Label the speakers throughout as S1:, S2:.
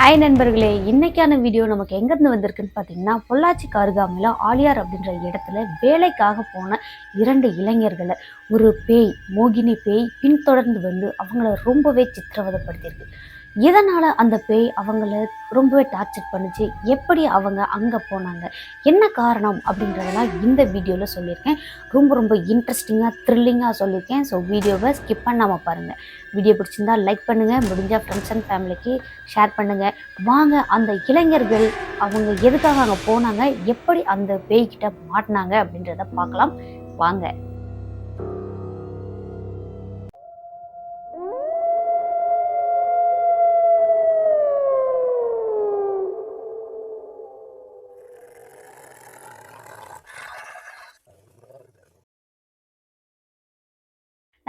S1: Hi நண்பர்களே இன்றைக்கான video நமக்கு எங்கேருந்து வந்திருக்குன்னு பார்த்தீங்கன்னா பொள்ளாச்சிக்கு அருகாமையில் ஆலியார் அப்படின்ற இடத்துல வேலைக்காக போன இரண்டு இளைஞர்களை. ஒரு பேய் மோகினி பேய் பின்தொடர்ந்து வந்து அவங்கள ரொம்பவே சித்திரவதைப்படுத்தியிருக்கு. எதனால் அந்த பேய் அவங்கள ரொம்பவே டார்ச்சர் பண்ணிச்சு? எப்படி அவங்க அங்கே போனாங்க? என்ன காரணம் அப்படின்றதெல்லாம் இந்த வீடியோவில் சொல்லியிருக்கேன். ரொம்ப ரொம்ப இன்ட்ரெஸ்டிங்காக த்ரில்லிங்காக சொல்லியிருக்கேன். ஸோ வீடியோவை ஸ்கிப் பண்ணாமல் பாருங்கள் வீடியோ பிடிச்சிருந்தா லைக் பண்ணுங்கள் முடிஞ்சால் ஃப்ரெண்ட்ஸ் அண்ட் ஃபேமிலிக்கு ஷேர் பண்ணுங்கள் வாங்க அந்த இளைஞர்கள் அவங்க எதுக்காக அங்கே போனாங்க? எப்படி அந்த பேய்கிட்ட மாட்டினாங்க அப்படின்றத பார்க்கலாம். வாங்க.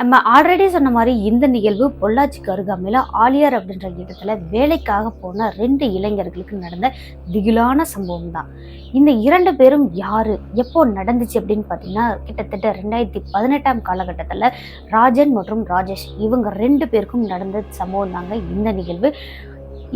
S1: நம்ம ஆல்ரெடி சொன்ன மாதிரி இந்த நிகழ்வு பொள்ளாச்சிக்கு அருகாமையில் ஆலியார் அப்படின்ற இடத்துல வேலைக்காக போன ரெண்டு இளைஞர்களுக்கு நடந்த திகிலான சம்பவம் தான் இந்த இரண்டு பேரும் யார்? எப்போ நடந்துச்சு அப்படின்னு பார்த்தீங்கன்னா கிட்டத்தட்ட ரெண்டாயிரத்தி பதினெட்டாம் காலகட்டத்தில் ராஜன் மற்றும் ராஜேஷ் இவங்க ரெண்டு பேருக்கும் நடந்த சம்பவம் தாங்க இந்த நிகழ்வு.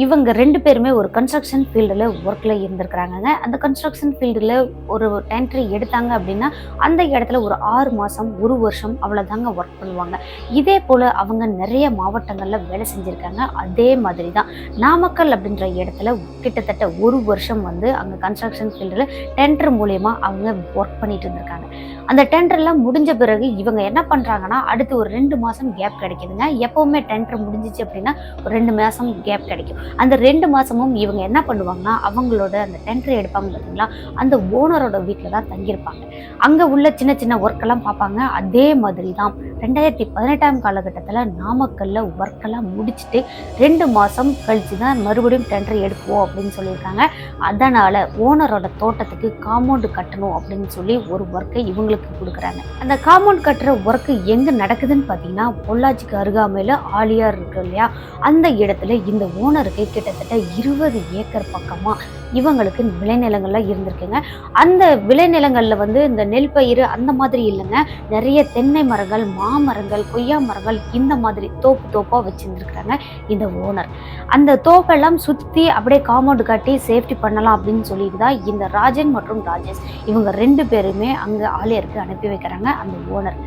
S1: இவங்க ரெண்டு பேருமே ஒரு கன்ஸ்ட்ரக்ஷன் ஃபீல்டில் ஒர்க்கில் இருந்திருக்கிறாங்க அந்த கன்ஸ்ட்ரக்ஷன் ஃபீல்டில் ஒரு என்ட்ரி எடுத்தாங்க அப்படின்னா அந்த இடத்துல ஒரு ஆறு மாதம் ஒரு வருஷம் அவ்வளோதாங்க ஒர்க் பண்ணுவாங்க. இதே போல் அவங்க நிறைய மாவட்டங்களில் வேலை செஞ்சுருக்காங்க. அதே மாதிரி தான் நாமக்கல் அப்படின்ற இடத்துல கிட்டத்தட்ட ஒரு வருஷம் வந்து அங்கே கன்ஸ்ட்ரக்ஷன் ஃபீல்டில் டெண்டர் மூலயமா அவங்க ஒர்க் பண்ணிட்டு இருந்திருக்காங்க. அந்த டெண்டர்லாம் முடிஞ்ச பிறகு இவங்க என்ன பண்ணுறாங்கன்னா அடுத்து ஒரு ரெண்டு மாதம் கேப் கிடைக்குதுங்க. எப்போவுமே டெண்டர் முடிஞ்சிச்சு அப்படின்னா ஒரு ரெண்டு மாதம் கேப் கிடைக்கும். அந்த ரெண்டு மாதமும் இவங்க என்ன பண்ணுவாங்கன்னா அவங்களோட அந்த டெண்டர் எடுப்பாங்க பார்த்தீங்களா அந்த ஓனரோட வீட்டில் தான் தங்கியிருப்பாங்க. அங்கே உள்ள சின்ன சின்ன ஒர்க்கெல்லாம் பார்ப்பாங்க. அதே மாதிரி தான் ரெண்டாயிரத்தி பதினெட்டாம் காலகட்டத்தில் நாமக்கல்ல ஒர்க்கெல்லாம் முடிச்சுட்டு ரெண்டு மாதம் கழித்து தான் மறுபடியும் டெண்டர் எடுப்போம் அப்படின்னு சொல்லியிருக்காங்க. அதனால் ஓனரோட தோட்டத்துக்கு காம்பவுண்டு கட்டணும் அப்படின்னு சொல்லி ஒரு ஒர்க்கை இவங்களுக்கு கொடுக்குறாங்க. அந்த காம்பவுண்ட் கட்டுற ஒர்க்கு எங்கே நடக்குதுன்னு பார்த்தீங்கன்னா பொள்ளாச்சிக்கு அருகாமையில் ஆலியார் இருக்கு இல்லையா? அந்த இடத்துல இந்த ஓனருக்கு கிட்டத்தட்ட இருபது ஏக்கர் பக்கமாக இவங்களுக்கு விளைநிலங்கள்லாம் இருந்திருக்குங்க. அந்த விளைநிலங்களில் வந்து இந்த நெல் பயிர் அந்த மாதிரி இல்லைங்க. நிறைய தென்னை மரங்கள் மாமரங்கள் கொய்யா மரங்கள் இந்த மாதிரி தோப்பு தோப்பாக வச்சுருந்துருக்குறாங்க இந்த ஓனர். அந்த தோப்பெல்லாம் சுற்றி அப்படியே காம்பவுண்ட் கட்டி சேஃப்டி பண்ணலாம் அப்படின்னு சொல்லிட்டு தான் இந்த ராஜன் மற்றும் ராஜேஷ் இவங்க ரெண்டு பேருமே அங்கே ஆலயருக்கு அனுப்பி வைக்கிறாங்க அந்த ஓனர்.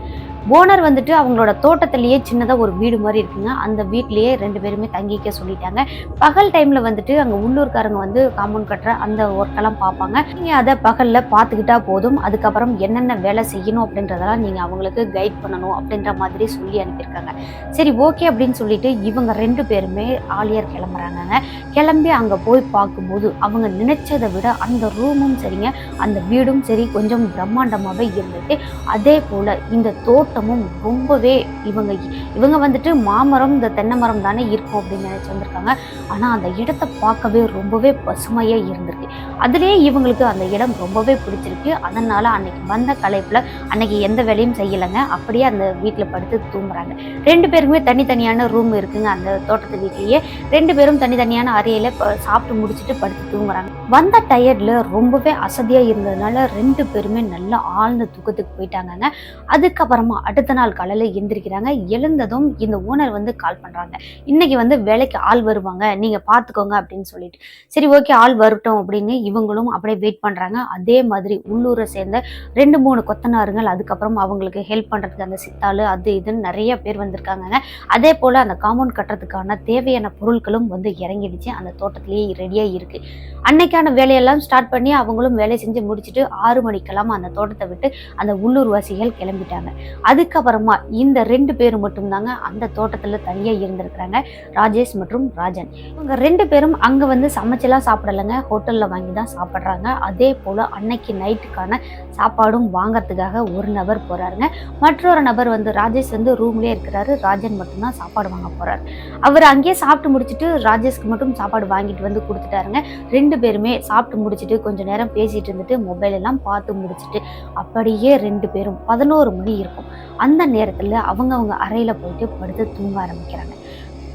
S1: ஓனர் வந்துட்டு அவங்களோட தோட்டத்திலேயே சின்னதாக ஒரு வீடு மாதிரி இருக்குங்க. அந்த வீட்லேயே ரெண்டு பேருமே தங்கிக்க சொல்லிட்டாங்க. பகல் டைமில் வந்துட்டு அங்கே உள்ளூர்காரங்க வந்து காம்பவுண்ட் கட்டுற அந்த ஒர்க்கெல்லாம் பார்ப்பாங்க. நீங்கள் அதை பகலில் பார்த்துக்கிட்டா போதும். அதுக்கப்புறம் என்னென்ன வேலை செய்யணும் அப்படின்றதெல்லாம் நீங்கள் அவங்களுக்கு கைட் பண்ணணும் அப்படின்ற மாதிரி சொல்லி அனுப்பியிருக்காங்க. சரி ஓகே அப்படின்னு சொல்லிட்டு இவங்க ரெண்டு பேருமே ஆலியர் கிளம்புறாங்கங்க. கிளம்பி அங்கே போய் பார்க்கும்போது அவங்க நினைச்சதை விட அந்த ரூமும் சரிங்க அந்த வீடும் சரி கொஞ்சம் பிரம்மாண்டமாகவே இருந்துட்டு அதே போல் இந்த தோட்டமும் ரொம்பவே இவங்க இவங்க வந்துட்டு மாமரம் இந்த தென்னை மரம் தானே இருக்கும் அப்படின்னு நினச்சி வந்திருக்காங்க. ஆனால் அந்த இடத்த பார்க்கவே ரொம்பவே பசுமையாக இருந்திருக்கு. அதுலேயே இவங்களுக்கு அந்த இடம் ரொம்பவே பிடிச்சிருக்கு. அதனால் அன்னைக்கு வந்த கலைப்பில் அன்னைக்கு எந்த வேலையும் செய்யலைங்க. அப்படியே அந்த வீட்டில் படுத்து தூங்குறாங்க. ரெண்டு பேருக்குமே தனித்தனியான ரூம் இருக்குங்க அந்த தோட்டத்து வீட்லேயே. ரெண்டு பேரும் தனித்தனியான அறையில் சாப்பிட்டு முடிச்சுட்டு படுத்து தூங்குறாங்க. வந்த டயர்டில் ரொம்பவே அசதியாக இருந்ததுனால ரெண்டு பேருமே நல்லா ஆழ்ந்த தூக்கத்துக்கு போயிட்டாங்கங்க. அதுக்கப்புறமா அடுத்த நாள் காலையில் எழுந்திருக்கிறாங்க எழுந்ததும் இந்த ஓனர் வந்து கால் பண்ணுறாங்க இன்னைக்கு வந்து வேலைக்கு ஆள் வருவாங்க. நீங்கள் பார்த்துக்கோங்க அப்படின்னு சொல்லிட்டு. சரி ஓகே ஆள் வரட்டும் அப்படின்னு இவங்களும் அப்படியே வெயிட் பண்ணுறாங்க அதே மாதிரி உள்ளூரை சேர்ந்த ரெண்டு மூணு கொத்தனாருங்கள் அதுக்கப்புறம் அவங்களுக்கு ஹெல்ப் பண்ணுறதுக்கு அந்த சித்தாள் அது இதுன்னு நிறைய பேர் வந்திருக்காங்க அதே போல் அந்த காம்பவுண்ட் கட்டுறதுக்கான தேவையான பொருட்களும் வந்து இறங்கிடுச்சு. அந்த தோட்டத்திலேயே ரெடியாக இருக்குது அன்னைக்கான வேலையெல்லாம் ஸ்டார்ட் பண்ணி அவங்களும் வேலை செஞ்சு முடிச்சுட்டு ஆறு மணிக்கெல்லாம் அந்த தோட்டத்தை விட்டு அந்த உள்ளூர் வாசிகள் கிளம்பிட்டாங்க. அதுக்கப்புறமா இந்த ரெண்டு பேரும் மட்டும்தாங்க அந்த தோட்டத்தில் தனியாக இருந்திருக்கிறாங்க ராஜேஷ் மற்றும் ராஜன். இவங்க ரெண்டு பேரும் அங்கே வந்து சமைச்செல்லாம் சாப்பிடலைங்க. ஹோட்டலில் வாங்கி தான் சாப்பிட்றாங்க. அதே போல் அன்னைக்கு நைட்டுக்கான சாப்பாடும் வாங்கறதுக்காக ஒரு நபர் போகிறாருங்க மற்றொரு நபர் வந்து ராஜேஷ் வந்து ரூம்லேயே இருக்கிறாரு. ராஜன் மட்டும்தான் சாப்பாடு வாங்க போகிறாரு அவர் அங்கேயே சாப்பிட்டு முடிச்சுட்டு ராஜேஷ்க்கு மட்டும் சாப்பாடு வாங்கிட்டு வந்து கொடுத்துட்டாருங்க. ரெண்டு பேருமே சாப்பிட்டு முடிச்சுட்டு கொஞ்சம் நேரம் பேசிகிட்டு இருந்துட்டு மொபைல் எல்லாம் பார்த்து முடிச்சுட்டு அப்படியே ரெண்டு பேரும் பதினோரு மணி இருக்கும். அந்த நேரத்தில் அவங்கவங்க அறையில் போயிட்டு படுத்து தூங்க ஆரம்பிக்கிறாங்க.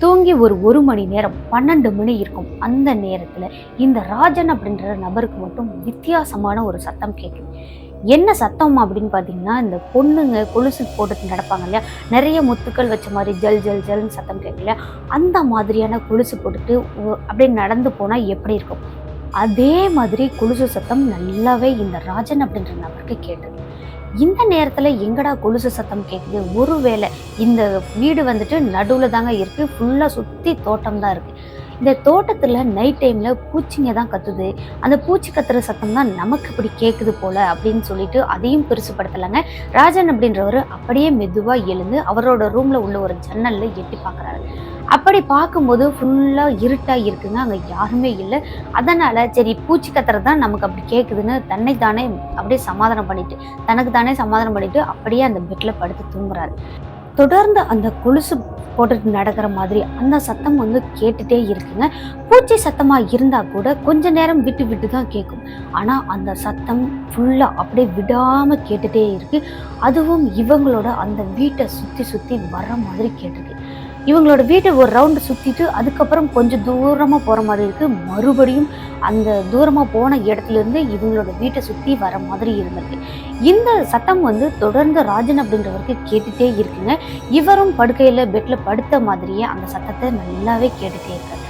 S1: தூங்கி ஒரு ஒரு மணி நேரம் பன்னெண்டு மணி இருக்கும். அந்த நேரத்தில் இந்த ராஜன் அப்படின்ற நபருக்கு மட்டும் வித்தியாசமான ஒரு சத்தம் கேட்குது என்ன சத்தம் அப்படின்னு பார்த்தீங்கன்னா இந்த பொண்ணுங்க கொலுசு போட்டு நடப்பாங்க இல்லையா? நிறைய முத்துக்கள் வச்ச மாதிரி ஜல் ஜல் ஜல்னு சத்தம் கேட்கலையா அந்த மாதிரியான கொலுசு போட்டுட்டு அப்படியே நடந்து போனால் எப்படி இருக்கும்? அதே மாதிரி கொலுசு சத்தம் நல்லாவே இந்த ராஜன் அப்படின்ற நபருக்கு கேட்டது. இந்த நேரத்தில் எங்கடா கொலுசு சத்தம் கேட்குது ஒருவேளை இந்த வீடு வந்துட்டு நடுவில் தாங்க இருக்குது ஃபுல்லாக சுற்றி தோட்டம் தான் இருக்குது இந்த தோட்டத்தில் நைட் டைமில் பூச்சிங்க தான் கத்துது. அந்த பூச்சி கத்துற சத்தம் தான் நமக்கு இப்படி கேட்குது போல அப்படின்னு சொல்லிட்டு அதையும் பெருசுப்படுத்தலைங்க ராஜன் அப்படின்றவர் அப்படியே மெதுவாக எழுந்து அவரோட ரூமில் உள்ள ஒரு ஜன்னலில் எட்டி பார்க்குறாரு அப்படி பார்க்கும்போது ஃபுல்லாக இருட்டாக இருக்குங்க. அங்கே யாருமே இல்லை. அதனால் சரி பூச்சி கத்துறது தான் நமக்கு அப்படி கேட்குதுன்னு தன்னை தானே அப்படியே சமாதானம் பண்ணிட்டு தனக்கு தானே சமாதானம் பண்ணிட்டு அப்படியே அந்த பெட்டில் படுத்து தூங்குறாரு. தொடர்ந்து அந்த கொலுசு போட்டுட்டு நடக்கிற மாதிரி அந்த சத்தம் வந்து கேட்டுட்டே இருக்குங்க. பூச்சி சத்தமாக இருந்தால் கூட கொஞ்ச நேரம் விட்டு விட்டு தான் கேட்கும். ஆனால் அந்த சத்தம் ஃபுல்லாக அப்படியே விடாமல் கேட்டுட்டே இருக்கு. அதுவும் இவங்களோட அந்த வீட்டை சுற்றி சுற்றி வர மாதிரி கேட்டிருக்கு. இவங்களோட வீட்டை ஒரு ரவுண்டு சுற்றிட்டு அதுக்கப்புறம் கொஞ்சம் தூரமாக போகிற மாதிரி இருக்குது மறுபடியும் அந்த தூரமாக போன இடத்துலேருந்து இவங்களோட வீட்டை சுற்றி வர மாதிரி இருந்திருக்கு. இந்த சத்தம் வந்து தொடர்ந்து ராஜன் அப்படின்றவருக்கு கேட்டுகிட்டே இருக்குங்க. இவரும் படுக்கையில் பெட்டில் படுத்த மாதிரியே அந்த சத்தத்தை நல்லாவே கேட்டுகிட்டே இருக்காரு.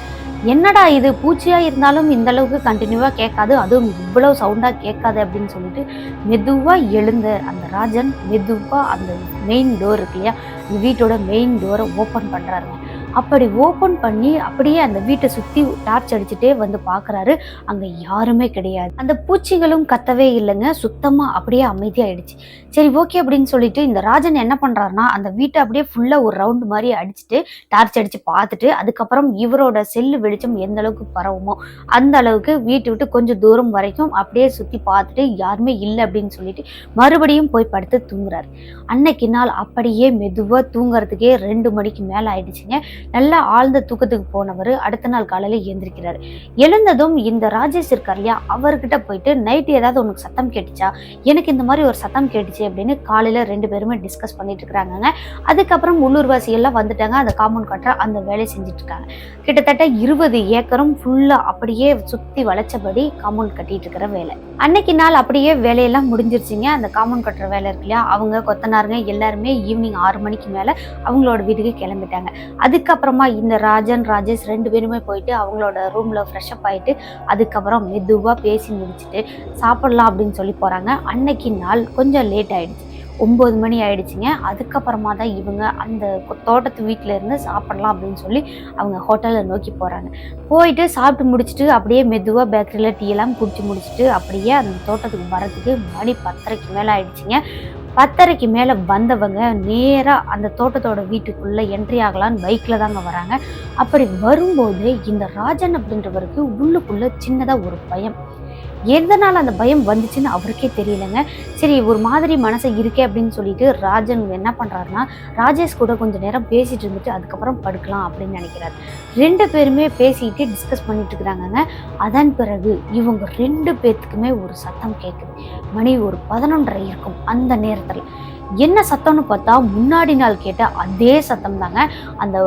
S1: என்னடா இது? பூச்சியாக இருந்தாலும் இந்த அளவுக்கு கண்டினியூவாக கேட்காது. அதுவும் இவ்வளோ சவுண்டாக கேட்காது அப்படின்னு சொல்லிட்டு மெதுவாக எழுந்த அந்த ராஜன் மெதுவாக அந்த மெயின் டோர் இருக்கு இல்லையா? அந்த வீட்டோட மெயின் டோரை ஓப்பன் பண்ணுறாருங்க அப்படி ஓப்பன் பண்ணி அப்படியே அந்த வீட்டை சுத்தி டார்ச் அடிச்சுட்டே வந்து பார்க்குறாரு. அங்க யாருமே கிடையாது. அந்த பூச்சிகளும் கத்தவே இல்லைங்க. சுத்தமா அப்படியே அமைதியாயிடுச்சு. சரி ஓகே அப்படின்னு சொல்லிட்டு இந்த ராஜன் என்ன பண்றாருன்னா அந்த வீட்டை அப்படியே ஃபுல்லா ஒரு ரவுண்ட் மாதிரி அடிச்சுட்டு டார்ச் அடிச்சு பார்த்துட்டு அதுக்கப்புறம் இவரோட செல்லு வெளிச்சம் எந்த அளவுக்கு பரவுமோ அந்த அளவுக்கு வீட்டை விட்டு கொஞ்சம் தூரம் வரைக்கும் அப்படியே சுத்தி பார்த்துட்டு யாருமே இல்லை அப்படின்னு சொல்லிட்டு மறுபடியும் போய் படுத்து தூங்குறாரு. அன்னைக்கு நாள் அப்படியே மெதுவா தூங்குறதுக்கே ரெண்டு மணிக்கு மேல ஆயிடுச்சுங்க. நல்லா ஆழ்ந்த தூக்கத்துக்கு போனவர் அடுத்த நாள் காலையில் எழுந்திருக்கிறார் எழுந்ததும் இந்த ராஜேஷ் இருக்கார் இல்லையா அவர்கிட்ட போயிட்டு நைட்டு ஏதாவது உனக்கு சத்தம் கேட்டுச்சா? எனக்கு இந்த மாதிரி ஒரு சத்தம் கேட்டுச்சு அப்படின்னு காலையில் ரெண்டு பேருமே டிஸ்கஸ் பண்ணிட்டு இருக்கிறாங்க அதுக்கப்புறம் உள்ளூர்வாசி எல்லாம் வந்துட்டாங்க. அந்த காம்பவுண்ட் கட்டுற அந்த வேலையை செஞ்சுட்டு இருக்காங்க. கிட்டத்தட்ட இருபது ஏக்கரும் ஃபுல்லாக அப்படியே சுற்றி வளைச்சபடி காம்பவுண்ட் கட்டிட்டு இருக்கிற வேலை. அன்னைக்கு நாள் அப்படியே வேலையெல்லாம் முடிஞ்சிருச்சுங்க. அந்த காம்பவுண்ட் கட்டுற வேலை இருக்கு இல்லையா அவங்க கொத்தனாருங்க எல்லாருமே ஈவினிங் ஆறு மணிக்கு மேலே அவங்களோட வீட்டுக்கு கிளம்பிட்டாங்க. அதுக்கு அதுக்கப்புறமா இந்த ராஜன் ராஜேஷ் ரெண்டு பேருமே போயிட்டு அவங்களோட ரூமில் ஃப்ரெஷ்அப் ஆயிட்டு அதுக்கப்புறம் மெதுவாக பேசி முடிச்சுட்டு சாப்பிட்லாம் அப்படின்னு சொல்லி போகிறாங்க அன்னைக்கு நாள் கொஞ்சம் லேட் ஆகிடுச்சு ஒம்பது மணி ஆயிடுச்சுங்க. அதுக்கப்புறமா தான் இவங்க அந்த தோட்டத்து வீட்டில் இருந்து சாப்பிட்லாம் அப்படின்னு சொல்லி அவங்க ஹோட்டலை நோக்கி போகிறாங்க போயிட்டு சாப்பிட்டு முடிச்சுட்டு அப்படியே மெதுவாக பேக்கரியில் டீ எல்லாம் குடிச்சு முடிச்சுட்டு அப்படியே அந்த தோட்டத்துக்கு வரதுக்கு மணி பத்தரைக்கு மேலே ஆயிடுச்சுங்க. பத்தரைக்கு மேலே வந்தவங்க நேராக அந்த தோட்டத்தோட வீட்டுக்குள்ளே என்ட்ரி ஆகலான்னு பைக்கில் தாங்க வராங்க. அப்படி வரும்போது இந்த ராஜன் அப்படின்றவருக்கு உள்ளுக்குள்ளே சின்னதாக ஒரு பயம். எதனால் அந்த பயம் வந்துச்சுன்னு அவருக்கே தெரியலங்க. சரி ஒரு மாதிரி மனசை இருக்கே அப்படின்னு சொல்லிட்டு ராஜன் என்ன பண்ணுறாருன்னா ராஜேஷ் கூட கொஞ்சம் நேரம் பேசிட்டு இருந்துட்டு அதுக்கப்புறம் படுக்கலாம் அப்படின்னு நினைக்கிறாரு. ரெண்டு பேருமே பேசிட்டு டிஸ்கஸ் பண்ணிட்டு இருக்கிறாங்கங்க. அதன் பிறகு இவங்க ரெண்டு பேர்த்துக்குமே ஒரு சத்தம் கேட்குது மணி ஒரு பதினொன்றரை இருக்கும் அந்த நேரத்தில். என்ன சத்தம்னு பார்த்தா முன்னாடி நாள் கேட்ட அதே சத்தம் தாங்க அந்த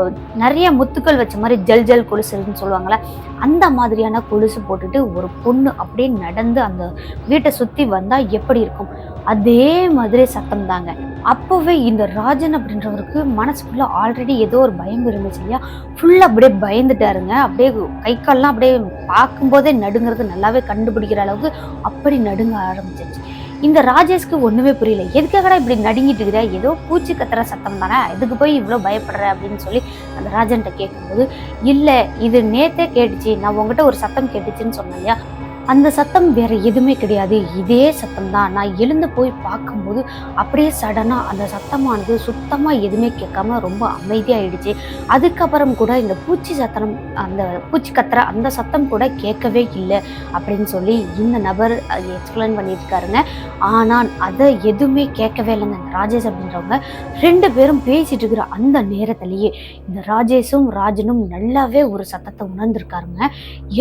S1: நிறைய முத்துக்கள் வச்ச மாதிரி ஜல் ஜல் கொலுசுன்னு சொல்லுவாங்கள்ல அந்த மாதிரியான கொலுசு போட்டுட்டு ஒரு பொண்ணு அப்படியே நடந்து அந்த வீட்டை சுற்றி வந்தால் எப்படி இருக்கும்? அதே மாதிரி சத்தம் தாங்க அப்போவே இந்த ராஜன் அப்படின்றவருக்கு மனசுக்குள்ள ஆல்ரெடி ஏதோ ஒரு பயம் இருந்துச்சு இல்லையா? ஃபுல்லாக அப்படியே பயந்துட்டாருங்க. அப்படியே கை கால்லாம் அப்படியே பார்க்கும்போதே நடுங்கிறது நல்லாவே கண்டுபிடிக்கிற அளவுக்கு அப்படி நடுங்க ஆரம்பிச்சிருச்சு. இந்த ராஜேஷ்க்கு ஒண்ணுமே புரியல. எதுக்காகடா இப்படி நடுங்கிட்டு இருக்கிற ஏதோ பூச்சி கத்துற சத்தம் தானே? இதுக்கு போய் இவ்வளோ பயப்படுற அப்படின்னு சொல்லி அந்த ராஜன்கிட்ட கேட்கும்போது இல்லை இது நேத்தே கேட்டுச்சு. நான் உங்ககிட்ட ஒரு சத்தம் கேட்டுச்சுன்னு சொன்னேன் இல்லையா? அந்த சத்தம் வேற எதுவுமே கிடையாது. இதே சத்தம் தான் நான் எழுந்து போய் பார்க்கும்போது அப்படியே சடனாக அந்த சத்தமானது சுத்தமாக எதுவுமே கேட்காம ரொம்ப அமைதியாகிடுச்சு அதுக்கப்புறம் கூட இந்த பூச்சி சத்தம் அந்த பூச்சி கத்துற அந்த சத்தம் கூட கேட்கவே இல்லை அப்படின்னு சொல்லி இந்த நபர் எக்ஸ்பிளைன் பண்ணிட்டு இருக்காருங்க ஆனால் அதை எதுவுமே கேட்கவே இல்லைங்க. அந்த ராஜேஷ் அப்படின்றவங்க ரெண்டு பேரும் பேசிட்டு இருக்கிற அந்த நேரத்திலேயே இந்த ராஜேஷும் ராஜனும் நல்லாவே ஒரு சத்தத்தை உணர்ந்திருக்காருங்க.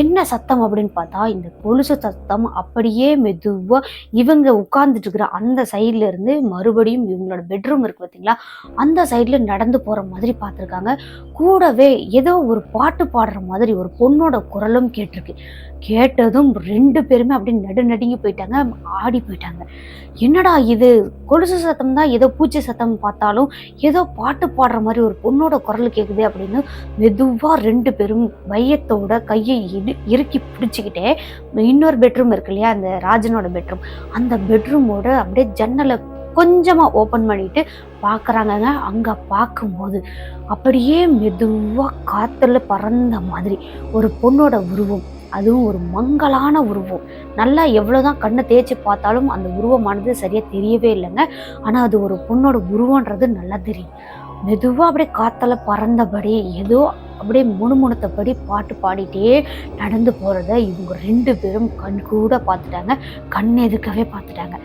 S1: என்ன சத்தம் அப்படின்னு பார்த்தா இந்த கொலுசு சத்தம் அப்படியே மெதுவா இவங்க உட்கார்ந்துட்டு இருக்கிற அந்த சைட்ல இருந்து மறுபடியும் இவங்களோட பெட்ரூம் இருக்கு பார்த்தீங்களா அந்த சைட்ல நடந்து போற மாதிரி பார்த்துருக்காங்க. கூடவே ஏதோ ஒரு பாட்டு பாடுற மாதிரி ஒரு பொண்ணோட குரலும் கேட்டிருக்கு. கேட்டதும் ரெண்டு பேருமே அப்படியே நடு நடுங்கி போயிட்டாங்க ஆடி போயிட்டாங்க. என்னடா இது? கொலுசு சத்தம் தான் ஏதோ பூச்சி சத்தம் பார்த்தாலும் ஏதோ பாட்டு பாடுற மாதிரி ஒரு பொண்ணோட குரல் கேட்குது அப்படின்னு மெதுவாக ரெண்டு பேரும் பையத்தோட கையை இடு இறுக்கி பிடிச்சிக்கிட்டே இன்னொரு பெட்ரூம் இருக்கு இல்லையா அந்த ராஜனோட பெட்ரூம் அந்த பெட்ரூமோட அப்படியே ஜன்னலை கொஞ்சமாக ஓப்பன் பண்ணிட்டு பார்க்குறாங்கங்க அங்கே பார்க்கும்போது அப்படியே மெதுவாக காற்றுல பறந்த மாதிரி ஒரு பொண்ணோட உருவம். அதுவும் ஒரு மங்கலான உருவம். நல்லா எவ்வளோதான் கண்ணை தேய்ச்சி பார்த்தாலும் அந்த உருவமானது சரியாக தெரியவே இல்லைங்க. ஆனால் அது ஒரு பொண்ணோட உருவன்றது நல்லா தெரியும். மெதுவாக அப்படியே காத்தால் பறந்தபடி ஏதோ அப்படியே முணுமுணுத்தபடி பாட்டு பாடிட்டே நடந்து போகிறத இவங்க ரெண்டு பேரும் கண் கூட பார்த்துட்டாங்க. கண் எதுக்கவே பார்த்துட்டாங்க.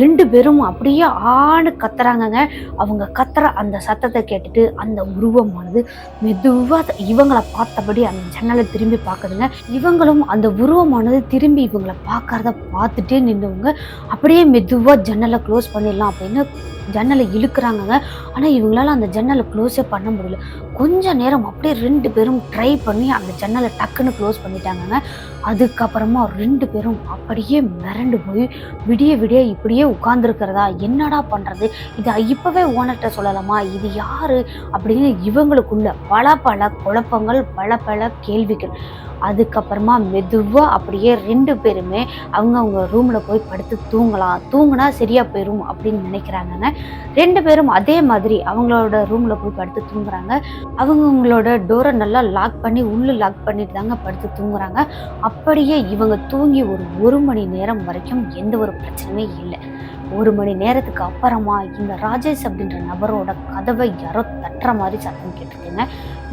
S1: ரெண்டு பேரும் அப்படியே ஆணு கத்துறாங்கங்க. அவங்க கத்துற அந்த சத்தத்தை கேட்டுட்டு அந்த உருவமானது மெதுவாக இவங்களை பார்த்தபடி அந்த ஜன்னலை திரும்பி பார்க்குதுங்க. இவங்களும் அந்த உருவமானது திரும்பி இவங்களை பார்க்கறத பார்த்துட்டே நின்றுவங்க அப்படியே மெதுவாக ஜன்னலை க்ளோஸ் பண்ணிடலாம் அப்படின்னு ஜன்னலை இழுக்கிறாங்கங்க. ஆனால் இவங்களால அந்த ஜன்னலை க்ளோஸே பண்ண முடியல. கொஞ்ச நேரம் அப்படியே ரெண்டு பேரும் ட்ரை பண்ணி அந்த ஜன்னலை டக்குன்னு க்ளோஸ் பண்ணிட்டாங்கங்க. அதுக்கப்புறமா ரெண்டு பேரும் அப்படியே மிரண்டு போய் விடிய விடிய இப்படியே உட்கார்ந்துருக்கிறதா? என்னடா பண்ணுறது இதை இப்போவே ஓனர்கிட்ட சொல்லலாமா? இது யார்? அப்படின்னு இவங்களுக்குள்ள பல பல குழப்பங்கள் பல பல கேள்விகள். அதுக்கப்புறமா மெதுவாக அப்படியே ரெண்டு பேருமே அவங்கவுங்க ரூமில் போய் படுத்து தூங்கலாம் தூங்கினா சரியாக போயிடும் அப்படின்னு நினைக்கிறாங்கங்க ரெண்டு பேரும் அதே மாதிரி அவங்களோட ரூமில் போய் படுத்து தூங்குறாங்க. அவங்கவுங்களோட டோரை நல்லா லாக் பண்ணி உள்ளே லாக் பண்ணிட்டு தாங்க படுத்து தூங்குறாங்க. அப்படியே இவங்க தூங்கி ஒரு ஒரு மணி நேரம் வரைக்கும் எந்த ஒரு பிரச்சனையுமே இல்லை. ஒரு மணி நேரத்துக்கு அப்புறமா இந்த ராஜேஷ் அப்படின்ற நபரோட கதவை யாரோ தட்டுற மாதிரி சத்தம் கேட்டிருக்குங்க.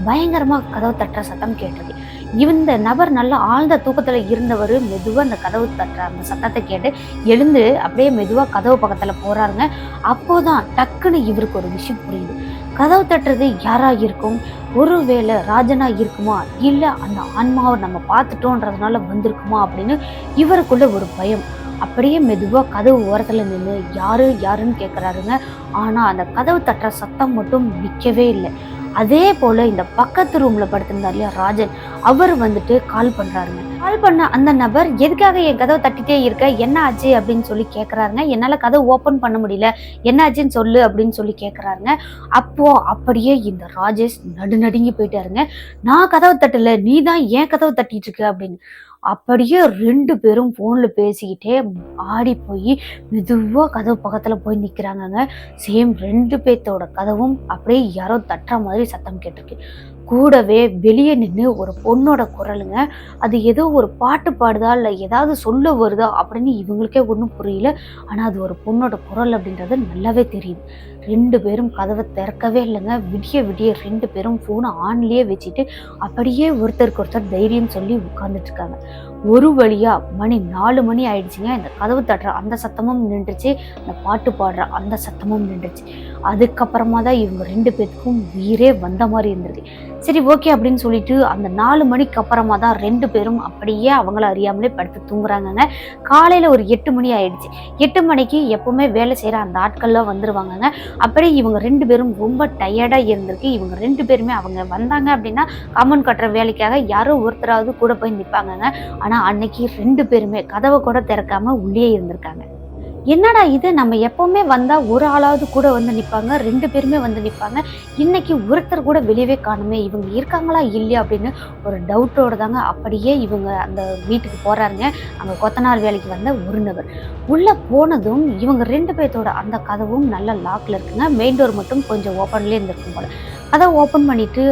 S1: பயங்கரமாக கதவை தட்டுற சத்தம் கேட்டிருக்கு இந்த நபர் நல்லா ஆழ்ந்த தூக்கத்தில் இருந்தவர் மெதுவாக அந்த கதவு தட்டுற அந்த சத்தத்தை கேட்டு எழுந்து அப்படியே மெதுவாக கதவு பக்கத்தில் போகிறாருங்க அப்போதான் டக்குன்னு இவருக்கு ஒரு விஷயம் புரியுது. கதவு தட்டுறது யாரா இருக்கும்? ஒருவேளை ராஜனா இருக்குமா? இல்ல அந்த ஆன்மாவை நம்ம பார்த்துட்டோன்றதுனால வந்திருக்குமா அப்படின்னு இவருக்குள்ள ஒரு பயம். அப்படியே மெதுவாக கதவு ஓரத்தில் நின்று யாரு யாருன்னு கேட்குறாருங்க ஆனால் அந்த கதவு தட்டுற சத்தம் மட்டும் நிற்கவே இல்லை. அதே போல இந்த பக்கத்து ரூம்ல படுத்திருந்தார் இல்லையா ராஜன். அவர் வந்துட்டு கால் பண்றாருங்க. கால் பண்ண அந்த நபர் எதுக்காக என் கதவை தட்டிட்டே இருக்க? என்ன ஆச்சு? அப்படின்னு சொல்லி கேட்குறாருங்க என்னால கதவை ஓப்பன் பண்ண முடியல. என்ன ஆச்சுன்னு சொல்லு அப்படின்னு சொல்லி கேட்குறாருங்க அப்போ அப்படியே இந்த ராஜேஷ் நடுநடுங்கி போயிட்டாருங்க. நான் கதவை தட்டல. நீ தான் ஏன் கதவை தட்டிட்டு இருக்க? அப்படின்னு. அப்படியே ரெண்டு பேரும் ஃபோனில் பேசிக்கிட்டே ஆடி போய் மெதுவாக கதவு பக்கத்தில் போய் நிற்கிறாங்கங்க சேம் ரெண்டு பேர்த்தோட கதவும் அப்படியே யாரோ தட்டுற மாதிரி சத்தம் கேட்டிருக்கு. கூடவே வெளியே நின்று ஒரு பொண்ணோட குரலுங்க. அது ஏதோ ஒரு பாட்டு பாடுதா இல்லை ஏதாவது சொல்ல வருதா அப்படின்னு இவங்களுக்கே ஒன்றும் புரியல. ஆனால் அது ஒரு பொண்ணோட குரல் அப்படின்றது நல்லாவே தெரியுது. ரெண்டு பேரும் கதவை திறக்கவே இல்லைங்க. விடிய விடிய ரெண்டு பேரும் ஃபோனை ஆன்லேயே வச்சுட்டு அப்படியே ஒருத்தருக்கு ஒருத்தர் தைரியம் சொல்லி உட்காந்துட்ருக்காங்க ஒரு வழியாக மணி நாலு மணி ஆயிடுச்சுங்க. இந்த கதவு தட்டுற அந்த சத்தமும் நின்றுச்சு இந்த பாட்டு பாடுற அந்த சத்தமும் நின்றுச்சு. அதுக்கப்புறமா தான் இவங்க ரெண்டு பேத்துக்கும் உயிரே வந்த மாதிரி இருந்திருக்கு சரி ஓகே அப்படின்னு சொல்லிட்டு அந்த நாலு மணிக்கு அப்புறமா தான் ரெண்டு பேரும் அப்படியே அவங்கள அறியாமலே படுத்து தூங்குறாங்கங்க. காலையில் ஒரு எட்டு மணி ஆயிடுச்சு. எட்டு மணிக்கு எப்பவுமே வேலை செய்கிற அந்த ஆட்கள்லாம் வந்துருவாங்கங்க. அப்படியே இவங்க ரெண்டு பேரும் ரொம்ப டயர்டாக இருந்திருக்கு. இவங்க ரெண்டு பேருமே அவங்க வந்தாங்க அப்படின்னா கமன் கட்டுற வேலைக்காக யாரோ ஒருத்தராவது கூட போய் நிற்பாங்கங்க ஆனால் அன்னைக்கு ரெண்டு பேருமே கதவை கூட திறக்காம உள்ளே இருந்திருக்காங்க. என்னடா இது? நம்ம எப்போவுமே வந்தால் ஒரு ஆளாவது கூட வந்து நிற்பாங்க ரெண்டு பேருமே வந்து நிற்பாங்க இன்னைக்கு ஒருத்தர் கூட வெளியவே காணுமே இவங்க இருக்காங்களா இல்லையா அப்படின்னு ஒரு டவுட்டோட தாங்க அப்படியே இவங்க அந்த வீட்டுக்கு போகிறாருங்க அங்கே கொத்தனார் வேலைக்கு வந்த ஒரு நபர். உள்ளே போனதும் இவங்க ரெண்டு பேர்த்தோட அந்த கதவும் நல்ல லாக்ல இருக்குங்க. மெயின் டோர் மட்டும் கொஞ்சம் ஓப்பன்லேயே இருந்திருக்கும் போல. அதை ஓப்பன் பண்ணிட்டு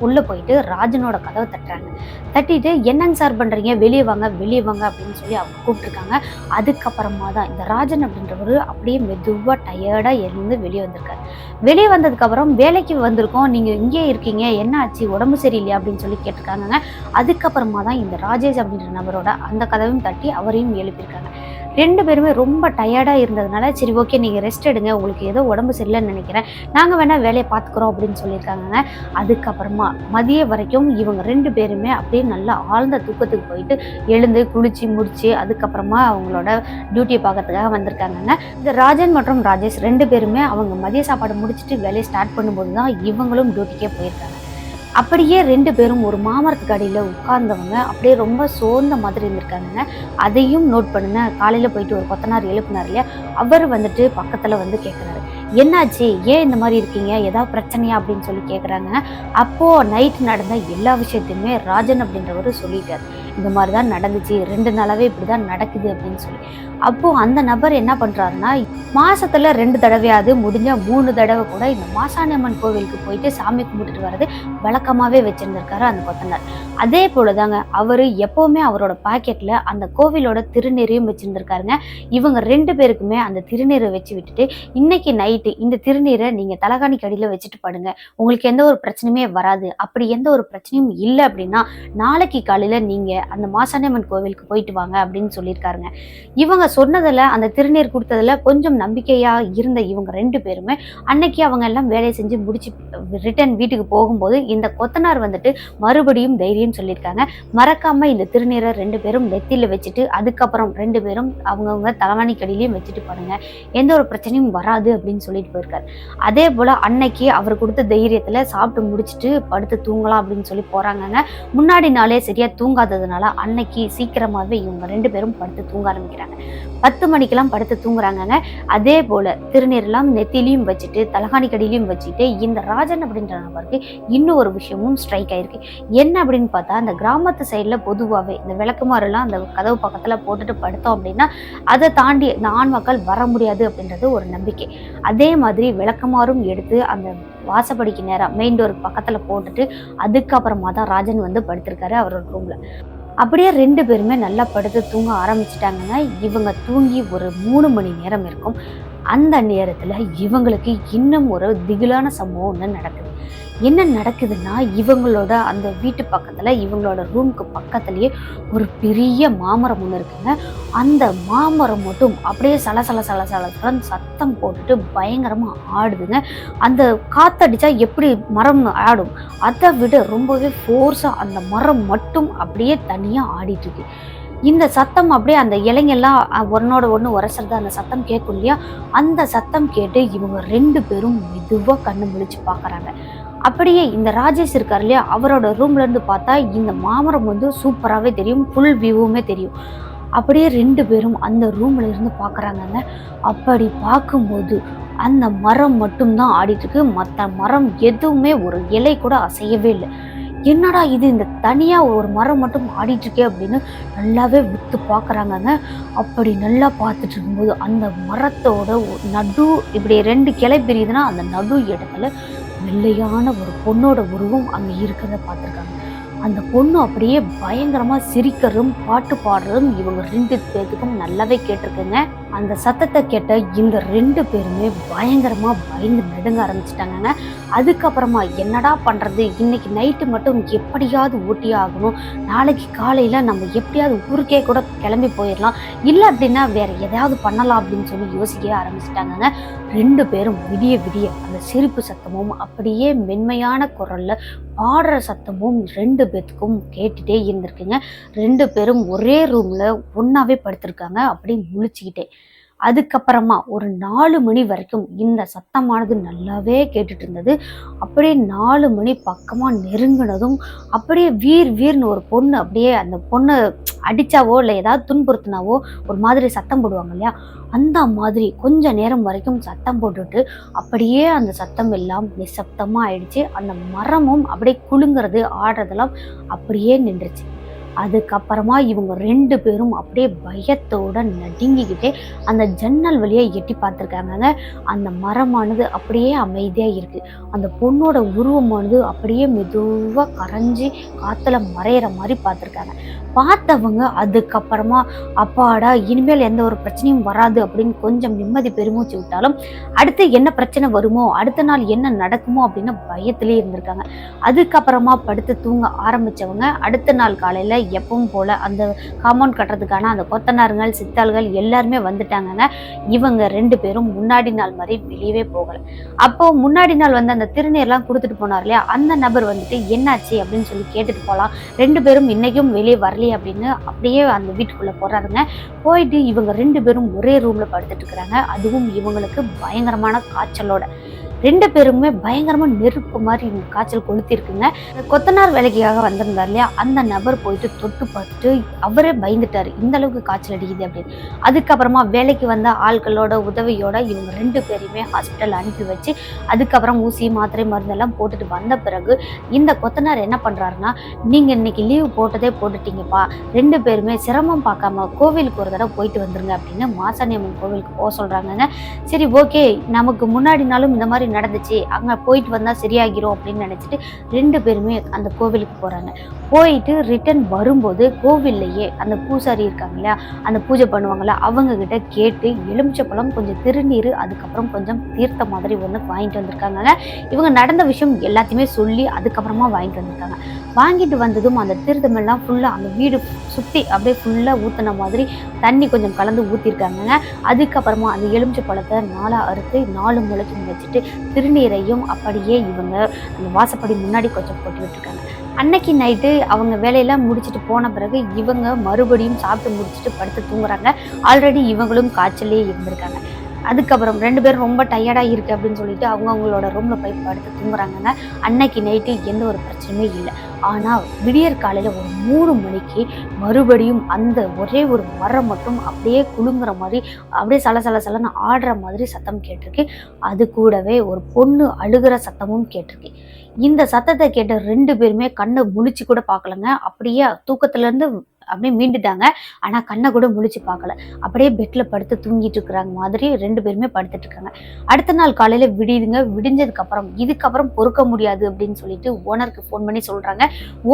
S1: உள்ளே போயிட்டு ராஜனோட கதவை தட்டுறாங்க. தட்டிட்டு என்னங்க சார் பண்ணுறீங்க வெளியே வாங்க வெளியே வாங்க அப்படின்னு சொல்லி அவங்க கூப்பிட்டுருக்காங்க. அதுக்கப்புறமா தான் இந்த ராஜன் அப்படின்றவர் அப்படியே மெதுவாக டயர்டாக எழுந்து வெளியே வந்திருக்காரு. வெளியே வந்ததுக்கப்புறம் வேலைக்கு வந்திருக்கோம். நீங்கள் இங்கே இருக்கீங்க. என்ன ஆச்சு? உடம்பு சரியில்லையா? அப்படின்னு சொல்லி கேட்டிருக்காங்க அதுக்கப்புறமா தான் இந்த ராஜேஷ் அப்படின்ற நபரோட அந்த கதவையும் தட்டி அவரையும் எழுப்பியிருக்காங்க. ரெண்டு பேருமே ரொம்ப டயர்டாக இருந்ததுனால சரி ஓகே நீங்கள் ரெஸ்ட் எடுங்க. உங்களுக்கு ஏதோ உடம்பு சரியில்லைன்னு நினைக்கிறேன். நாங்கள் வேணால் வேலையை பார்த்துக்குறோம் அப்படின்னு சொல்லியிருக்காங்க அதுக்கப்புறமா மதிய வரைக்கும் இவங்க ரெண்டு பேருமே அப்படியே நல்லா ஆழ்ந்த தூக்கத்துக்கு போயிட்டு எழுந்து குளிச்சு முடிச்சு அதுக்கப்புறமா அவங்களோட டியூட்டியை பார்க்கறதுக்காக வந்திருக்காங்கங்க. இந்த ராஜன் மற்றும் ராஜேஷ் ரெண்டு பேருமே அவங்க மதிய சாப்பாடு முடிச்சுட்டு வேலையை ஸ்டார்ட் பண்ணும்போது தான் இவங்களும் டியூட்டிக்கே போயிருக்காங்க. அப்படியே ரெண்டு பேரும் ஒரு மாமரத்துக்கு அடியில் உட்கார்ந்தவங்க அப்படியே ரொம்ப சோர்ந்த மாதிரி இருந்திருக்காங்க அதையும் நோட் பண்ணுங்க. காலையில் போயிட்டு ஒரு கொத்தனார் எழுப்பினார் இல்லையா? அவர் வந்துட்டு பக்கத்தில் வந்து கேட்குறாரு என்னாச்சு? ஏன் இந்த மாதிரி இருக்கீங்க? ஏதாவது பிரச்சனையா? அப்படின்னு சொல்லி கேட்குறாங்க அப்போது நைட் நடந்த எல்லா விஷயத்தையுமே ராஜன் அப்படின்றவர் சொல்லிட்டார். இந்த மாதிரி தான் நடந்துச்சு. ரெண்டு நாளாகவே இப்படி தான் நடக்குது அப்படின்னு சொல்லி. அப்போது அந்த நபர் என்ன பண்ணுறாருன்னா மாதத்தில் ரெண்டு தடவையாவது முடிஞ்சால் மூணு தடவை கூட இந்த மாசாணி அம்மன் கோவிலுக்கு போயிட்டு சாமி கும்பிட்டுட்டு வர்றது வழக்கமாகவே வச்சுருந்துருக்காரு அந்த கொத்தனார். அதே போல தாங்க அவர் எப்போவுமே அவரோட பாக்கெட்டில் அந்த கோவிலோட திருநீரையும் வச்சுருந்துருக்காருங்க. இவங்க ரெண்டு பேருக்குமே அந்த திருநீரை வச்சு விட்டுட்டு இன்னைக்கு நைட்டு இந்த திருநீரை நீங்கள் தலகாணிக்கு அடியில் வச்சுட்டு படுங்க. உங்களுக்கு எந்த ஒரு பிரச்சனையுமே வராது. அப்படி எந்த ஒரு பிரச்சனையும் இல்லை அப்படின்னா நாளைக்கு காலையில் நீங்கள் அந்த மாசாணியம்மன் கோவிலுக்கு போயிட்டு வாங்க அப்படின்னு சொல்லியிருக்காருங்க. இவங்க சொன்னதில் அந்த திருநீர் கொடுத்ததுல கொஞ்சம் நம்பிக்கையாக இருந்த இவங்க ரெண்டு பேருமே அன்னைக்கு அவங்க எல்லாம் வேலையை செஞ்சு முடிச்சு ரிட்டர்ன் வீட்டுக்கு போகும்போது இந்த கொத்தனார் வந்துட்டு மறுபடியும் தைரியம் சொல்லியிருக்காங்க. மறக்காமல் இந்த திருநீரை ரெண்டு பேரும் நெத்தியில் வச்சுட்டு அதுக்கப்புறம் ரெண்டு பேரும் அவங்கவுங்க தலைவாணி கடியிலையும் வச்சுட்டு பாருங்க எந்த ஒரு பிரச்சனையும் வராது அப்படின்னு சொல்லிட்டு போயிருக்காரு. அதே போல் அன்னைக்கு அவர் கொடுத்த தைரியத்தில் சாப்பிட்டு முடிச்சுட்டு படுத்து தூங்கலாம் அப்படின்னு சொல்லி போகிறாங்கங்க முன்னாடி நாளே சரியாக தூங்காததுனால அன்னைக்கு சீக்கிரமாகவே இவங்க ரெண்டு பேரும் படுத்து தூங்க ஆரம்பிக்கிறாங்க. பத்து மணிக்கெல்லாம் படுத்து தூங்குறாங்கங்க. அதே போல திருநீரெல்லாம் நெத்திலையும் வச்சுட்டு தலகாணி கடியிலையும் வச்சுட்டு இந்த ராஜன் அப்படின்ற நபருக்கு இன்னும் ஒரு விஷயமும் ஸ்ட்ரைக் ஆயிருக்கு. என்ன அப்படின்னு பார்த்தா அந்த கிராமத்து சைடில் பொதுவாகவே இந்த விளக்குமாறுலாம் அந்த கதவு பக்கத்தில் போட்டுட்டு படுத்தோம் அப்படின்னா அதை தாண்டி இந்த ஆண் மக்கள் வர முடியாது அப்படின்றது ஒரு நம்பிக்கை. அதே மாதிரி விளக்குமாறும் எடுத்து அந்த வாசப்படிக்கு நேராக மெயின் டோருக்கு பக்கத்தில் போட்டுட்டு அதுக்கப்புறமா தான் ராஜன் வந்து படுத்திருக்காரு அவரோட ரூமில் அப்படியே ரெண்டு பேருமே நல்லா படுத்து தூங்க ஆரம்பிச்சிட்டாங்கன்னா இவங்க தூங்கி ஒரு மூணு மணி நேரம் இருக்கும். அந்த நேரத்தில் இவங்களுக்கு இன்னும் ஒரு திகிலான சம்பவம் ஒன்று நடக்குது. என்ன நடக்குதுன்னா இவங்களோட அந்த வீட்டு பக்கத்தில் இவங்களோட ரூமுக்கு பக்கத்துலேயே ஒரு பெரிய மாமரம் ஒன்று இருக்குங்க. அந்த மாமரம் மட்டும் அப்படியே சல சல சல சல சலன்னு சத்தம் போட்டுட்டு பயங்கரமாக ஆடுதுங்க. அந்த காத்தடிச்சா எப்படி மரம் ஆடும்? அதை விட ரொம்பவே ஃபோர்ஸாக அந்த மரம் மட்டும் அப்படியே தனியாக ஆடிட்டுருக்கு. இந்த சத்தம் அப்படியே அந்த இலைங்கெல்லாம் ஒன்னோட ஒன்று உரசுறது அந்த சத்தம் கேட்கும் இல்லையா? அந்த சத்தம் கேட்டு இவங்க ரெண்டு பேரும் மெதுவாக கண்ணு முழிச்சு பார்க்குறாங்க அப்படியே இந்த ராஜேஷ் இருக்கார் இல்லையா அவரோட ரூம்லேருந்து பார்த்தா இந்த மாமரம் வந்து சூப்பராகவே தெரியும் ஃபுல் வியூவுமே தெரியும். அப்படியே ரெண்டு பேரும் அந்த ரூம்ல இருந்து பார்க்குறாங்கங்க. அப்படி பார்க்கும்போது அந்த மரம் மட்டும்தான் ஆடிட்டுருக்கு. மற்ற மரம் எதுவுமே ஒரு இலை கூட அசையவே இல்லை. என்னடா இது இந்த தனியாக ஒரு மரம் மட்டும் ஆடிட்டுருக்கே அப்படின்னு நல்லாவே விற்று பார்க்குறாங்கங்க. அப்படி நல்லா பார்த்துட்டு இருக்கும்போது அந்த மரத்தோட நடு இப்படி ரெண்டு கிளை பிரியுதுன்னா அந்த நடு இடத்துல வெள்ளையான ஒரு பொண்ணோட உருவம் அங்கே இருக்கிறத பார்த்துருக்காங்க. அந்த பொண்ணு அப்படியே பயங்கரமாக சிரிக்கிறதும் பாட்டு பாடுறதும் இவங்க ரெண்டு பேர்த்துக்கும் நல்லாவே கேட்டிருக்குங்க. அந்த சத்தத்தை கேட்ட இந்த ரெண்டு பேருமே பயங்கரமாக பயந்து நடுங்க ஆரம்பிச்சிட்டாங்கங்க. அதுக்கப்புறமா என்னடா பண்ணுறது இன்னைக்கு நைட்டு மட்டும் எப்படியாவது ஊட்டி ஆகணும். நாளைக்கு காலையில் நம்ம எப்படியாவது ஊருக்கே கூட கிளம்பி போயிடலாம். இல்லை அப்படின்னா வேற எதாவது பண்ணலாம் அப்படின்னு சொல்லி யோசிக்க ஆரம்பிச்சிட்டாங்கங்க. ரெண்டு பேரும் விடிய விடிய அந்த சிரிப்பு சத்தமும் அப்படியே மென்மையான குரலில் பாடுற சத்தமும் ரெண்டு பேத்துக்கும் கேட்டுட்டே இருந்திருக்குங்க. ரெண்டு பேரும் ஒரே ரூமில் ஒன்றாவே படுத்திருக்காங்க அப்படி முழிச்சுக்கிட்டே. அதுக்கப்புறமா ஒரு நாலு மணி வரைக்கும் இந்த சத்தமானது நல்லாவே கேட்டுட்டு இருந்தது அப்படியே நாலு மணி பக்கமாக நெருங்கினதும் அப்படியே வீர் வீர்னு ஒரு பொண்ணு அப்படியே அந்த பொண்ணை அடித்தாவோ இல்லை ஏதாவது துன்புறுத்தினாவோ ஒரு மாதிரி சத்தம் போடுவாங்க இல்லையா? அந்த மாதிரி கொஞ்ச நேரம் வரைக்கும் சத்தம் போட்டுட்டு அப்படியே அந்த சத்தம் எல்லாம் நிசப்தமாக ஆயிடுச்சு. அந்த மரமும் அப்படியே குலுங்குறது ஆடுறதெல்லாம் அப்படியே நின்றுச்சு. அதுக்கப்புறமா இவங்க ரெண்டு பேரும் அப்படியே பயத்தோட நடுங்கிக்கிட்டே அந்த ஜன்னல் வழியாக எட்டி பார்த்துருக்காங்க அந்த மரமானது அப்படியே அமைதியாக இருக்குது அந்த பொண்ணோட உருவமானது அப்படியே மெதுவாக கரைஞ்சி காற்றுல மறையிற மாதிரி பார்த்துருக்காங்க. பார்த்தவங்க அதுக்கப்புறமா அப்பாடா இனிமேல் எந்த ஒரு பிரச்சனையும் வராது அப்படின்னு கொஞ்சம் நிம்மதி பெருமூச்சு விட்டாலும் அடுத்து என்ன பிரச்சனை வருமோ அடுத்த நாள் என்ன நடக்குமோ அப்படின்னு பயத்திலே இருந்திருக்காங்க. அதுக்கப்புறமா படுத்து தூங்க ஆரம்பிச்சவங்க அடுத்த நாள் காலையில் எப்பவும் போல் அந்த காம்பவுண்ட் கட்டுறதுக்கான அந்த கொத்தனாருங்கள் சித்தாள்கள் எல்லாருமே வந்துட்டாங்கங்க. இவங்க ரெண்டு பேரும் முன்னாடி நாள் மாதிரி வெளியவே போகலை. அப்போ முன்னாடி நாள் வந்து அந்த திருநீர்லாம் கொடுத்துட்டு போனார் இல்லையா? அந்த நபர் வந்துட்டு என்னாச்சு? அப்படின்னு சொல்லி கேட்டுட்டு போகலாம். ரெண்டு பேரும் இன்னைக்கும் வெளியே வரலையே அப்படின்னு அப்படியே அந்த வீட்டுக்குள்ளே போகிறாருங்க போயிட்டு இவங்க ரெண்டு பேரும் ஒரே ரூமில் படுத்துட்டு இருக்கிறாங்க. அதுவும் இவங்களுக்கு பயங்கரமான காய்ச்சலோட. ரெண்டு பேருமே பயங்கரமாக நெருப்பு மாதிரி காய்ச்சல் கொளுத்திருக்குங்க. கொத்தனார் வேலைக்காக வந்திருந்தார் இல்லையா? அந்த நபர் போயிட்டு தொட்டு பார்த்துட்டு அவரே பயந்துட்டாரு. இந்த அளவுக்கு காய்ச்சல் அடிக்குது அப்படின்னு. அதுக்கப்புறமா வேலைக்கு வந்த ஆட்களோட உதவியோட இவங்க ரெண்டு பேரையுமே ஹாஸ்பிட்டல் அனுப்பி வச்சு அதுக்கப்புறம் ஊசி மாத்திரை மருந்தெல்லாம் போட்டுட்டு வந்த பிறகு இந்த கொத்தனார் என்ன பண்ணுறாருன்னா நீங்கள் இன்னைக்கு லீவ் போட்டதே போட்டுட்டீங்கப்பா. ரெண்டு பேருமே சிரமம் பார்க்காம கோவிலுக்கு ஒரு தடவை போயிட்டு வந்துருங்க அப்படின்னு மாசாணியம்மன் கோவிலுக்கு போக சொல்கிறாங்கங்க சரி ஓகே நமக்கு முன்னாடி நாளும் இந்த மாதிரி நடந்துச்சு. அங்கே போயிட்டு வந்தால் சரியாகிரும் அப்படின்னு நினச்சிட்டு ரெண்டு பேருமே அந்த கோவிலுக்கு போகிறாங்க போயிட்டு ரிட்டர்ன் வரும்போது கோவில்லையே அந்த பூசாரி இருக்காங்க இல்லையா அந்த பூஜை பண்ணுவாங்களா அவங்கக்கிட்ட கேட்டு எலுமிச்சப்பழம் கொஞ்சம் திருநீர் அதுக்கப்புறம் கொஞ்சம் தீர்த்த மாதிரி ஒன்று வாங்கிட்டு வந்திருக்காங்க. இவங்க நடந்த விஷயம் எல்லாத்தையுமே சொல்லி அதுக்கப்புறமா வாங்கிட்டு வந்திருக்காங்க. வாங்கிட்டு வந்ததும் அந்த தீர்த்தமெல்லாம் ஃபுல்லாக அந்த வீடு சுற்றி அப்படியே ஃபுல்லாக ஊற்றின மாதிரி தண்ணி கொஞ்சம் கலந்து ஊற்றிருக்காங்க அதுக்கப்புறமா அந்த எலுமிச்சை பழத்தை நாளாக அறுத்து நாலு முளைச்சி வச்சுட்டு திருநீரையும் அப்படியே இவங்க அந்த வாசப்படி முன்னாடி கொஞ்சம் போட்டு விட்டுருக்காங்க. அன்னைக்கு நைட்டு அவங்க வேலையெல்லாம் முடிச்சுட்டு போன பிறகு இவங்க மறுபடியும் சாப்பிட்டு முடிச்சுட்டு படுத்து தூங்குறாங்க. ஆல்ரெடி இவங்களும் காய்ச்சலே இருந்திருக்காங்க. அதுக்கப்புறம் ரெண்டு பேரும் ரொம்ப டயர்டாக இருக்குது அப்படின்னு சொல்லிட்டு அவங்க அவங்களோட ரூமில் போய் படுத்து தூங்குறாங்கன்னா அன்னைக்கு நைட்டு எந்த ஒரு பிரச்சனையும் இல்லை. ஆனால் விடியற் காலையில் ஒரு மூணு மணிக்கு மறுபடியும் அந்த ஒரே ஒரு மரம் மட்டும் அப்படியே குலுங்குற மாதிரி அப்படியே சல சல சலன்னு ஆடுற மாதிரி சத்தம் கேட்டிருக்கு. அது கூடவே ஒரு பொண்ணு அழுகிற சத்தமும் கேட்டிருக்கு. இந்த சத்தத்தை கேட்ட ரெண்டு பேருமே கண்ணை முழிச்சு கூட பார்க்கலங்க. அப்படியே தூக்கத்துலேருந்து அப்படியே மீண்டுட்டாங்க. ஆனால் கண்ணை கூட முழிச்சு பார்க்கல. அப்படியே பெட்டில் படுத்து தூங்கிட்டு இருக்கிறாங்க மாதிரி ரெண்டு பேருமே படுத்துட்டு இருக்காங்க. அடுத்த நாள் காலையில் விடியுதுங்க. விடிஞ்சதுக்கப்புறம் இதுக்கப்புறம் பொறுக்க முடியாது அப்படின்னு சொல்லிட்டு ஓனருக்கு ஃபோன் பண்ணி சொல்கிறாங்க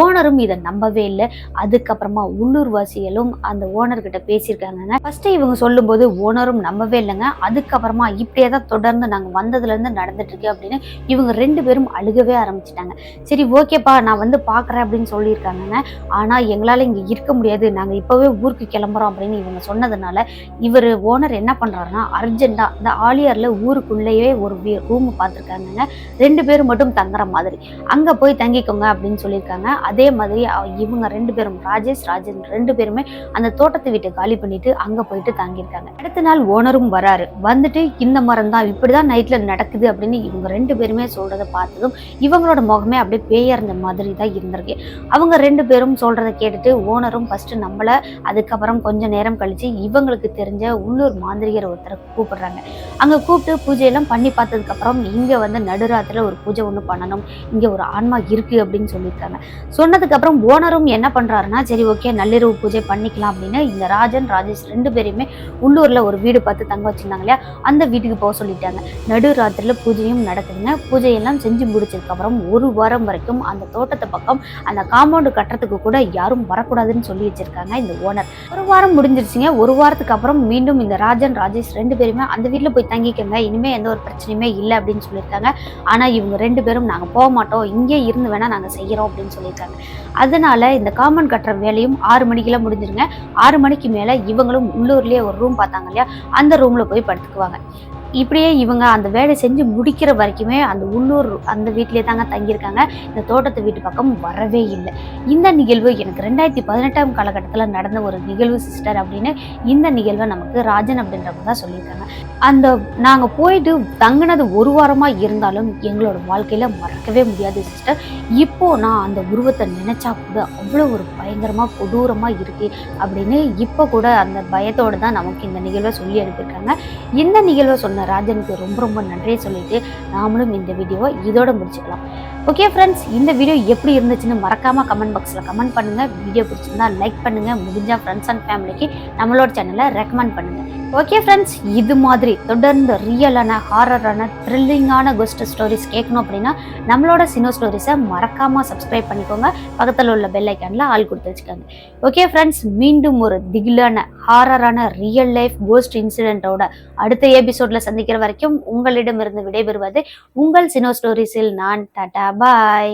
S1: ஓனரும் இதை நம்பவே இல்லை. அதுக்கப்புறமா உள்ளூர் வாசிகளும் அந்த ஓனர்கிட்ட பேசியிருக்காங்க ஃபர்ஸ்ட் இவங்க சொல்லும்போது ஓனரும் நம்பவே இல்லைங்க. அதுக்கப்புறமா இப்படியே தான் தொடர்ந்து நாங்கள் வந்ததுலேருந்து நடந்துட்டுருக்கு அப்படின்னு இவங்க ரெண்டு பேரும் அழுகவே ஆரம்பிச்சிட்டாங்க. சரி ஓகேப்பா நான் வந்து பார்க்குறேன் அப்படின்னு சொல்லியிருக்காங்க ஆனால் எங்களால் இங்கே இருக்க முடியாது நாங்கள் இப்போவே ஊருக்கு கிளம்புறோம் அப்படின்னு இவங்க சொன்னதுனால இவர் ஓனர் என்ன பண்ணுறாருன்னா அர்ஜென்ட்டாக இந்த ஆலியாரில் ஊருக்குள்ளேயே ஒரு ரூம் பார்த்துருக்காங்க ரெண்டு பேரும் மட்டும் தங்குற மாதிரி. அங்கே போய் தங்கிக்கோங்க அப்படின்னு சொல்லியிருக்காங்க. அதே மாதிரி இவங்க ரெண்டு பேரும் ராஜேஷ் ராஜன் ரெண்டு பேருமே அந்த தோட்டத்து வீட்டை காலி பண்ணிட்டு அங்கே போயிட்டு தங்கியிருக்காங்க. அடுத்த நாள் ஓனரும் வராரு. வந்துட்டு இந்த மரம் தான் இப்படி தான் நைட்டில் நடக்குது அப்படின்னு இவங்க ரெண்டு பேருமே சொல்கிறத பார்த்ததும் இவங்களோட முகமே அப்படியே பேயர்ந்த மாதிரி தான் இருந்திருக்கு. அவங்க ரெண்டு பேரும் சொல்கிறத கேட்டுட்டு ஓனரும் ஃபஸ்ட்டு நம்மளை அதுக்கப்புறம் கொஞ்ச நேரம் கழித்து இவங்களுக்கு தெரிஞ்ச உள்ளூர் மாந்திரிகர் ஒருத்தரை கூப்பிடுறாங்க. அங்கே கூப்பிட்டு பூஜையெல்லாம் பண்ணி பார்த்ததுக்கப்புறம் இங்கே வந்து நடுராத்திரில் ஒரு பூஜை ஒன்று பண்ணணும். இங்கே ஒரு ஆன்மா இருக்குது அப்படின்னு சொல்லியிருக்காங்க. சொன்னதுக்கப்புறம் ஓனரும் என்ன பண்ணுறாருன்னா சரி ஓகே நள்ளிரவு பூஜை பண்ணிக்கலாம் அப்படின்னு இந்த ராஜன் ராஜேஷ் ரெண்டு பேரையுமே உள்ளூரில் ஒரு வீடு பார்த்து தங்க வச்சுருந்தாங்க இல்லையா? அந்த வீட்டுக்கு போக சொல்லிட்டாங்க. நடுராத்திரியில் பூஜையும் நடக்குதுங்க. பூஜையெல்லாம் செஞ்சு முடிச்சதுக்கப்புறம் ஒரு வாரம் வரைக்கும் அந்த தோட்டத்து பக்கம் அந்த காம்பவுண்டு கட்டுறதுக்கு கூட யாரும் வரக்கூடாதுன்னு சொல்லி வச்சிருக்காங்க இந்த ஓனர் ஒரு வாரம் முடிஞ்சிருச்சுங்க. ஒரு வாரத்துக்கு அப்புறம் மீண்டும் இந்த ராஜன் ராஜேஷ் ரெண்டு பேருமே அந்த வீட்டில் போய் தங்கிக்கங்க. இனிமே எந்த ஒரு பிரச்சனையுமே இல்லை அப்படின்னு சொல்லியிருக்காங்க. ஆனால் இவங்க ரெண்டு பேரும் நாங்கள் போக மாட்டோம். இங்கே இருந்து வேணால் நாங்கள் செய்கிறோம் அப்படின்னு சொல்லியிருக்காங்க. அதனால இந்த காமன் கட்டுற வேலையும் ஆறு மணிக்கெல்லாம் முடிஞ்சிருங்க. ஆறு மணிக்கு மேலே இவங்களும் உள்ளூர்லேயே ஒரு ரூம் பார்த்தாங்க இல்லையா? அந்த ரூமில் போய் படுத்துக்குவாங்க. இப்படியே இவங்க அந்த வேலை செஞ்சு முடிக்கிற வரைக்குமே அந்த உள்ளூர் அந்த வீட்டிலே தாங்க தங்கியிருக்காங்க. இந்த தோட்டத்து வீட்டு பக்கம் வரவே இல்லை. இந்த நிகழ்வு எனக்கு ரெண்டாயிரத்தி பதினெட்டாம் காலகட்டத்தில் நடந்த ஒரு நிகழ்வு சிஸ்டர் அப்படின்னு இந்த நிகழ்வை நமக்கு ராஜன் அப்படின்றவங்க தான் சொல்லியிருக்காங்க. அந்த நாங்கள் போயிட்டு தங்கினது ஒரு வாரமாக இருந்தாலும் எங்களோட வாழ்க்கையில் மறக்கவே முடியாது சிஸ்டர் இப்போ நான் அந்த உருவத்தை நினச்சா கூட அவ்வளோ ஒரு பயங்கரமாக கொடூரமாக இருக்கு அப்படின்னு இப்போ கூட அந்த பயத்தோடு தான் நமக்கு இந்த நிகழ்வை சொல்லி எடுத்திருக்காங்க இந்த நிகழ்வை சொன்ன ராஜனுக்கு ரொம்ப ரொம்ப நன்றியை சொல்லிட்டு நாமளும் இந்த வீடியோவை இதோட முடிச்சுக்கலாம். ஓகே ஃப்ரெண்ட்ஸ் இந்த வீடியோ எப்படி இருந்துச்சுன்னு மறக்காமல் கமெண்ட் பாக்ஸில் கமெண்ட் பண்ணுங்கள் வீடியோ பிடிச்சிருந்தா லைக் பண்ணுங்க. முடிஞ்சால் ஃப்ரெண்ட்ஸ் அண்ட் ஃபேமிலிக்கு நம்மளோட சேனலை ரெக்கமெண்ட் பண்ணுங்க. ஓகே ஃப்ரெண்ட்ஸ் இது மாதிரி தொடர்ந்து ரியலான ஹாரரான த்ரில்லிங்கான கோஸ்ட் ஸ்டோரிஸ் கேட்கணும் அப்படின்னா நம்மளோட சினோ ஸ்டோரிஸை மறக்காமல் சப்ஸ்கிரைப் பண்ணிக்கோங்க. பக்கத்தில் உள்ள பெல் ஐக்கானில் ஆள் கொடுத்து வச்சுக்கோங்க. ஓகே ஃப்ரெண்ட்ஸ் மீண்டும் ஒரு திகிலான ஹாரரான ரியல் லைஃப் கோஸ்ட் இன்சிடென்ட்டோட அடுத்த எபிசோடில் சந்திக்கிற வரைக்கும் உங்களிடமிருந்து விடைபெறுவது உங்கள் சினோ ஸ்டோரிஸில் நான் டாடா பாய்